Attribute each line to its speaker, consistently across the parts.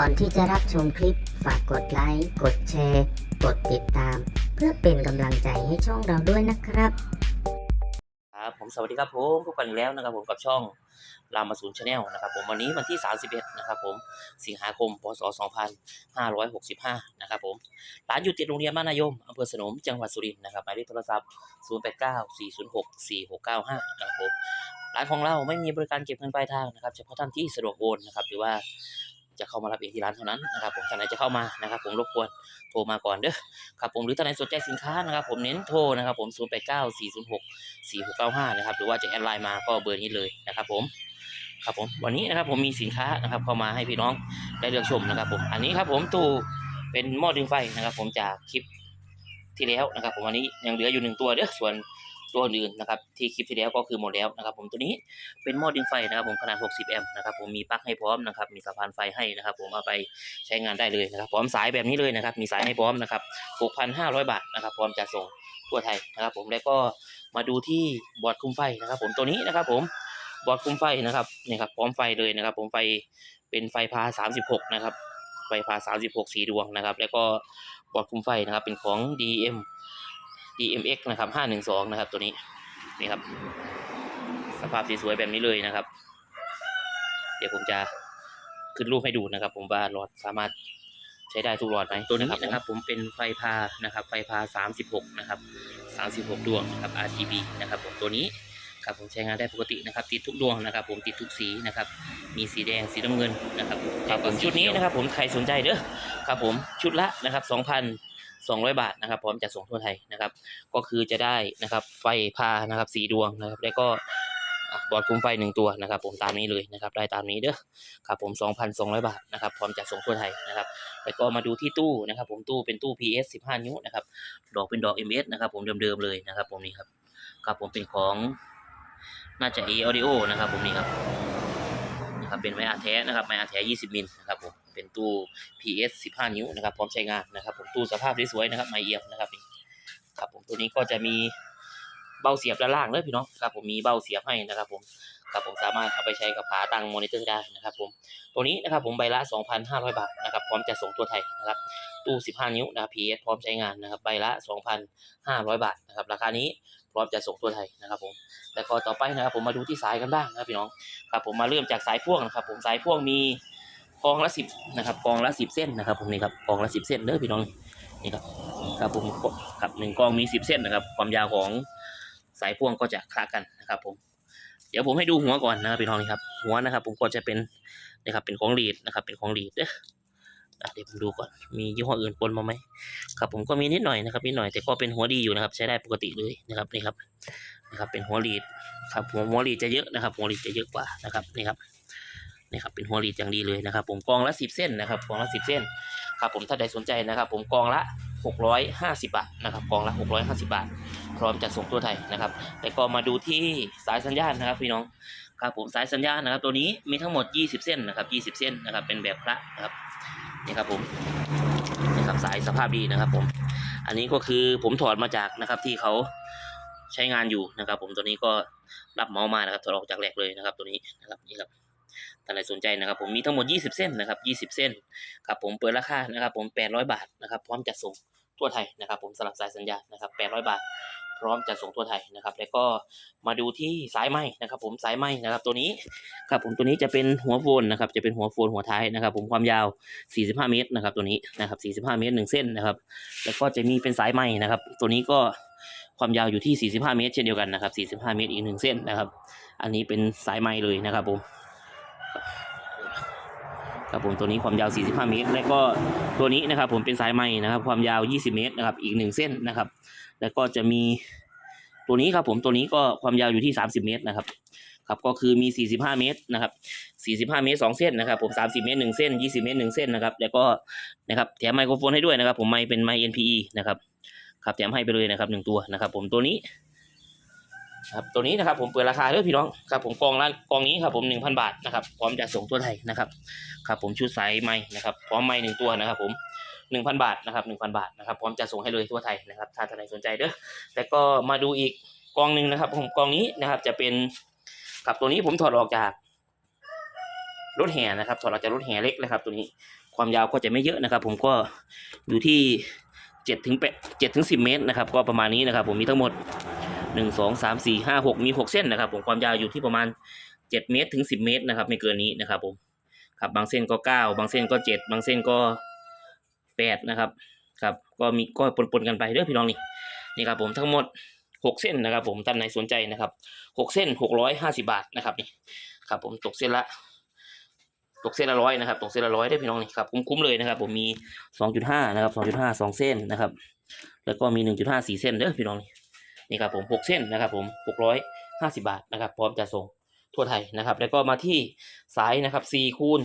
Speaker 1: ก่อนที่จะรับชมคลิป ฝากกดไลค์ กดแชร์ กดติดตาม เพื่อเป็นกำลังใจให้ช่องเราด้วยนะครับ
Speaker 2: ครับผมสวัสดีครับผมพบกันอีกแล้วนะครับผมกับช่องรามาศูนย์ชาแนลนะครับผมวันนี้วันที่ 31 นะครับผมสิงหาคมพศ 2565 นะครับผมร้านอยู่ติดโรงเรียนบ้านนายมอำเภอสนมจังหวัดสุรินทร์นะครับหมายเลขโทรศัพท์ 0894064695 นะครับผมร้านของเราไม่มีบริการเก็บเงินปลายทางนะครับเฉพาะท่านที่สะดวกโอนนะครับหรือว่า จะเข้ามารับเองที่ร้านเท่านั้นนะครับผมท่านไหนจะเข้ามานะครับ ผมรบกวนโทรมาก่อนเด้อครับผมหรือท่านไหนสนใจสินค้านะครับ ผมเน้นโทรนะครับผม 089406 4695 นะครับหรือว่าจะแอดไลน์มาก็เบอร์นี้เลยนะครับผมครับผมวันนี้นะครับผมมีสินค้านะครับเข้ามาให้พี่น้องได้เลือกชมนะครับ ผมอันนี้ครับผมตู้เป็นหม้อดึงไฟนะครับ ผมจากคลิปที่แล้วนะครับ ผมวันนี้ยังเหลืออยู่หนึ่งตัวเด้อส่วน ตัวอื่นนะครับที่คลิปที่แล้วก็คือหมดแล้วนะครับ ผมตัวนี้เป็นหม้อดึงไฟนะครับผมขนาด 60 แอมป์นะครับผมมีปลั๊กให้พร้อมนะครับมีสะพานไฟให้นะครับ ผมเอาไปใช้งานได้เลยนะครับพร้อมสายแบบนี้เลยนะครับ มีสายให้พร้อมนะครับ 6,500 บาทนะครับ พร้อมจะส่งทั่วไทยนะครับ ผมแล้วก็มาดูที่บอร์ดคุมไฟนะครับ ผมตัวนี้นะครับ ผมบอร์ดคุมไฟนะครับนี่ครับพร้อมไฟเลยนะครับ ผมไฟเป็นไฟพา 36 นะครับไฟพา 36 สีดวงนะครับ แล้วก็บอร์ดคุมไฟนะครับ เป็นของ DM DMX นะครับ 512 นะครับ ตัวนี้ นี่ครับ สภาพสวยๆแบบนี้เลยนะครับ เดี๋ยวผมจะขึ้นรูปให้ดูนะครับ ผมว่าหลอดสามารถใช้ได้ทุกหลอดไหมตัวนี้นะครับ ผมเป็นไฟพานะครับ ไฟพา 36 นะครับ 36 ดวงนะครับ RGB นะครับ ผมตัวนี้ครับผมใช้งานได้ปกตินะครับ ติดทุกดวงนะครับ ผมติดทุกสีนะครับ มีสีแดงสีน้ำเงินนะครับครับผมชุดนี้นะครับ ผมใครสนใจเด้อครับ ผมชุดละนะครับ 200 บาทนะครับ พร้อมจัดส่งทั่วไทยนะครับ ก็คือจะได้นะครับไฟพานะครับสีดวงนะครับ แล้วก็บอร์ดคุมไฟหนึ่งตัวนะครับ ผมตามนี้เลยนะครับ ได้ตามนี้เด้อครับผม2,200 บาทนะครับ พร้อมจัดส่งทั่วไทยนะครับแล้วก็มาดูที่ตู้นะครับ ผมตู้เป็นตู้ PS 15 นิ้วนะครับ ดอกเป็นดอก MS นะครับ ผมเดิมๆเลยนะครับ ผมนี่ครับครับผมเป็นของน่าจะ A Audio นะครับ ผมนี่ครับนะครับเป็นไม้อัดแท้นะครับไม้อัดแท้ 20 มิลนะครับผม เป็นตู้ PS 15 นิ้วนะครับ พร้อมใช้งานนะครับ ผมตู้สภาพสวยๆนะครับไม้เอียมนะครับนี่ครับผมตัวนี้ก็จะมีเบ้าเสียบด้านล่างเลยพี่น้องครับผมมีเบ้าเสียบให้นะครับผมครับผมสามารถเอาไปใช้กับขาตั้งมอนิเตอร์ได้นะครับผมตัวนี้นะครับผมใบละ 2,500 บาทนะครับพร้อมจะส่งตัวไทยนะครับตู้ 15 นิ้วนะครับ PS พร้อมใช้งานนะครับใบละ 2,500 บาทนะครับราคานี้พร้อมจะส่งตัวไทยนะครับผมแล้วก็ต่อไปนะครับผมมาดูที่สายกันบ้างนะครับพี่น้องครับผมมาเริ่มจากสายพ่วงนะครับผมสายพ่วงมี กองละ10นะครับกองละ10เส้นนะครับผมนี่ครับกองละ10เส้นเด้อพี่น้องนี่ครับครับผมครับหนึ่งกองมี10เส้นนะครับ ความยาวของสายพ่วงก็จะคละกันนะครับ ผม เดี๋ยวผมให้ดูหัวก่อนนะครับพี่น้องนี่ครับ หัวนะครับ ผมก็จะเป็นนะครับเป็นของลีดนะครับ เป็นของลีดเด้อเดี๋ยวผมดูก่อน มียี่ห้ออื่นปนมาไหมครับ ผมก็มีนิดหน่อยนะครับนิดหน่อยแต่ก็เป็นหัวดีอยู่นะครับ ใช้ได้ปกติเลยนะครับนี่ครับนะครับ เป็นหัวลีดครับหัวหัวลีดจะเยอะนะครับ หัวลีดจะเยอะกว่านะครับนี่ครับ นี่ครับเป็นหัวลีดอย่างดีเลยนะครับ ผมกองละสิบเส้นนะครับกองละสิบเส้นครับผมถ้าใดสนใจนะครับ ผมกองละหกร้อยห้าสิบบาทนะครับกองละหกร้อยห้าสิบบาท พร้อมจะส่งตัวไทยนะครับแล้วก็มาดูที่สายสัญญาณนะครับพี่น้องครับผมสายสัญญาณนะครับ ตัวนี้มีทั้งหมด 20 เส้นนะครับ20 เส้นนะครับ เป็นแบบพระนะครับนี่ครับผมนี่ครับสายสภาพดีนะครับ ผม อันนี้ก็คือผมถอดมาจากนะครับที่เขาใช้งานอยู่นะครับ ผมตัวนี้ก็รับเมามานะครับถอดออกจากแหลกเลยนะครับ ตัวนี้นะครับนี่ครับ ท่านใดสนใจนะครับผมมีทั้งหมด 20 เส้นนะครับ 20 เส้นครับผมเปิดราคานะครับผม 800 บาทนะครับพร้อมจัดส่งทั่วไทยนะครับผมสลับสายสัญญาณนะครับ 800 บาท พร้อมจัดส่งทั่วไทยนะครับ แล้วก็มาดูที่สายไหมนะครับ ผมสายไหมนะครับตัวนี้ครับผมตัวนี้จะเป็นหัวโฟนนะครับจะเป็นหัวโฟนหัวท้ายนะครับ ผมความยาว 45 เมตรนะครับ ตัวนี้นะครับ 45 เมตรหนึ่งเส้นนะครับ แล้วก็จะมีเป็นสายไหมนะครับ ตัวนี้ก็ความยาวอยู่ที่ 45 เมตร เช่นเดียวกันนะครับ 45 เมตรอีกหนึ่งเส้นนะครับ อันนี้เป็นสายไหมเลยนะครับผม ครับผมตัวนี้ความยาว 45 เมตร แล้วก็ตัวนี้นะครับ ผมเป็นสายไหมนะครับ ความยาว 20 เมตรนะครับ อีกหนึ่งเส้นนะครับ แล้วก็จะมีตัวนี้ครับผมตัวนี้ก็ความยาวอยู่ที่ 30 เมตรนะครับครับก็คือมี 45 เมตรนะครับ 45 เมตร 2 เส้นนะครับผม 30 เมตร 1 เส้น 20 เมตร 1 เส้นนะครับ แล้วก็นะครับแถมไมโครโฟนให้ด้วยนะครับ ผมไมเป็นไม NPE นะครับครับแถมให้ไปเลยนะครับ 1 ตัวนะครับ ผมตัวนี้ ครับตัวนี้นะครับผมเปิดราคาเด้อพี่น้องครับผมกองละกองนี้ครับผม1,000บาทนะครับพร้อมจะส่งตัวไทยนะครับครับผมชุดสายไม้นะครับพร้อมไม้หนึ่งตัวนะครับผม1,000บาทนะครับ1,000บาทนะครับพร้อมจะส่งให้เลยทั่วไทยนะครับถ้าท่านใดสนใจเด้อแล้วก็มาดูอีกกองหนึ่งนะครับ ผมกองนี้นะครับจะเป็นครับตัวนี้ผมถอดออกจากรถแห่นะครับถอดออกจากรถแห่เล็กนะครับ ตัวนี้ความยาวก็จะไม่เยอะนะครับ ผมก็อยู่ที่เจ็ดถึงแปดเจ็ดถึงสิบเมตรนะครับ ก็ประมาณนี้นะครับ ผมมีทั้งหมด หนึ่งสองสามสี่ห้าหกมีหกเส้นนะครับผมความยาวอยู่ที่ประมาณเจ็ดเมตรถึงสิบเมตรนะครับไม่เกินนี้นะครับผมครับบางเส้นก็เก้าบางเส้นก็เจ็ดบางเส้นก็แปดนะครับครับก็มีก็ปนๆกันไปเด้อพี่น้องนี่นี่ครับผมทั้งหมดหกเส้นนะครับ ผมท่านไหนสนใจนะครับหกเส้นหกร้อยห้าสิบาทนะครับนี่ครับผมตกเส้นละตกเส้นละร้อยนะครับตกเส้นละร้อยได้พี่น้องนี่ครับคุ้มๆเลยนะครับ ผมมีสองจุดห้านะครับสองจุดห้าสองเส้นนะครับ แล้วก็มีหนึ่งจุดห้าสี่เส้นเด้อพี่น้องนี่ นี่ครับผมหกเส้นนะครับผมหกร้อยห้าสิบาทนะครับ พร้อมจะส่งทั่วไทยนะครับ แล้วก็มาที่สายนะครับสี่คูณ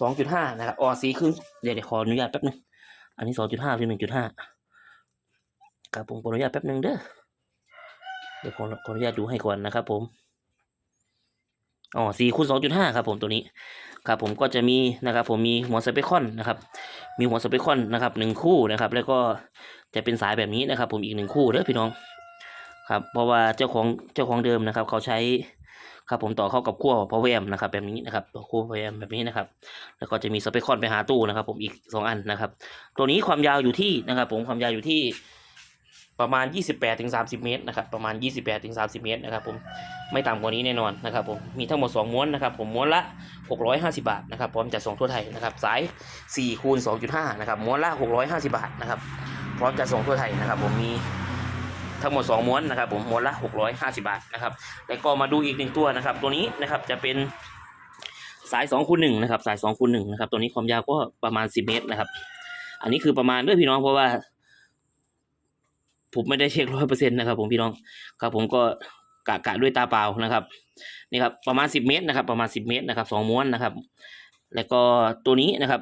Speaker 2: สองจุดห้านะครับอ๋อสี่คูณเดี๋ยวเดี๋ยวขออนุญาตแป๊บนึงอันนี้สองจุดห้าหรือหนึ่งจุดห้าครับผมขออนุญาตแป๊บนึงเด้อเดี๋ยวขอขออนุญาตดูให้ก่อนนะครับ ผมอ๋อสี่คูณสองจุดห้าครับผมตัวนี้ครับผมก็จะมีนะครับ ผมมีหัวสเปคอนนะครับ มีหัวสเปคอนนะครับหนึ่งคู่นะครับ แล้วก็จะเป็นสายแบบนี้นะครับ ผมอีกหนึ่งคู่เด้อพี่น้อง ครับเพราะว่าเจ้าของเจ้าของเดิมนะครับ เขาใช้ครับผมต่อเข้ากับขั้วพาวเวมนะครับ แบบนี้นะครับต่อขั้วพาวเวมแบบนี้นะครับ แล้วก็จะมีสเปคคอนไปหาตู้นะครับ ผมอีกสองอันนะครับ ตัวนี้ความยาวอยู่ที่นะครับ ผมความยาวอยู่ที่ประมาณ 28ถึง30 เมตรนะครับ ประมาณ 28ถึง30 เมตรนะครับ ผมไม่ต่ำกว่านี้แน่นอนนะครับผมมีทั้งหมด 2 ม้วนนะครับ ผมม้วนละ 650 บาทนะครับพร้อมจัดส่งทั่วไทยนะครับ สาย4คูณ2.5 นะครับ ม้วนละ 650 บาทนะครับ พร้อมจัดส่งทั่วไทยนะครับ ผมมี ทั้งหมด 2 ม้วนนะครับผมม้วนละ 650 บาทนะครับแล้วก็มาดูอีกหนึ่งตัวนะครับ ตัวนี้นะครับจะเป็นสาย2คูณ1นะครับสาย2คูณ1นะครับตัวนี้ความยาวก็ประมาณ 10 เมตรนะครับ อันนี้คือประมาณด้วยพี่น้องเพราะว่าผมไม่ได้เช็คร้อยเปอร์เซ็นต์นะครับผมพี่น้องครับผมก็กะกะด้วยตาเปล่านะครับนี่ครับประมาณ10เมตรนะครับ ประมาณ10เมตรนะครับสองม้วนนะครับ แล้วก็ตัวนี้นะครับ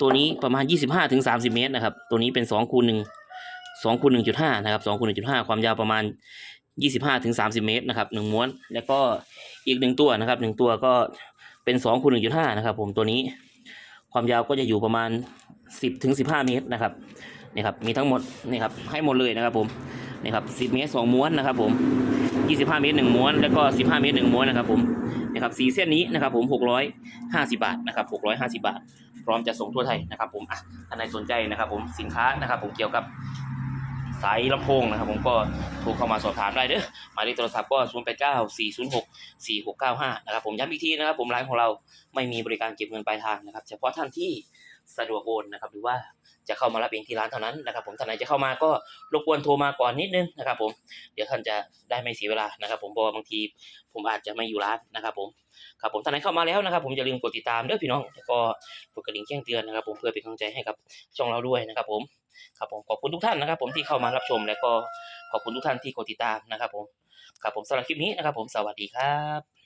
Speaker 2: ตัวนี้ประมาณ25ถึง30เมตรนะครับ ตัวนี้เป็น2คูณ1 2คูณ1.5นะครับ2คูณ1.5 ความยาวประมาณ 25ถึง30 เมตรนะครับหนึ่งม้วน แล้วก็อีกหนึ่งตัวนะครับหนึ่งตัวก็เป็น2คูณ1.5นะครับผมตัวนี้ความยาวก็จะอยู่ประมาณ 10ถึง15 เมตรนะครับนี่ครับมีทั้งหมดนี่ครับให้หมดเลยนะครับผมนี่ครับ10 เมตร 2 ม้วนนะครับผม25 เมตร 1 ม้วน แล้วก็ 15 เมตร 1 ม้วนนะครับผมนะครับสีเส้นนี้นะครับผม650 บาทนะครับ650 บาท พร้อมจะส่งทั่วไทยนะครับผมอะท่านใดสนใจนะครับผมสินค้านะครับผมเกี่ยวกับ สายลำโพงนะครับ ผมก็โทรเข้ามาสอบถามได้เด้อหมายเลขโทรศัพท์ก็ 0 8 9 4 0 6 4 6 9 5 นะครับผมย้ำอีกทีนะครับ ผมร้านของเราไม่มีบริการเก็บเงินปลายทางนะครับ เฉพาะท่านที่สะดวกโอนนะครับหรือว่าจะเข้ามารับเองที่ร้านเท่านั้นนะครับ ผมท่านไหนจะเข้ามาก็รบกวนโทรมาก่อนนิดนึงนะครับ ผมเดี๋ยวท่านจะได้ไม่เสียเวลานะครับ ผมเพราะบางทีผมอาจจะไม่อยู่ร้านนะครับ ผมครับผมท่านไหนเข้ามาแล้วนะครับ ผมอย่าลืมกดติดตามเด้อพี่น้องแล้วก็กดกระดิ่งแจ้งเตือนนะครับ ผมเพื่อเป็นกำลังใจให้กับช่องเราด้วยนะครับ ผม ครับผมขอบคุณทุกท่านนะครับ ผมที่เข้ามารับชมแล้วก็ขอบคุณทุกท่านที่กดติดตามนะครับ ผมครับผมสำหรับคลิปนี้นะครับ ผมสวัสดีครับ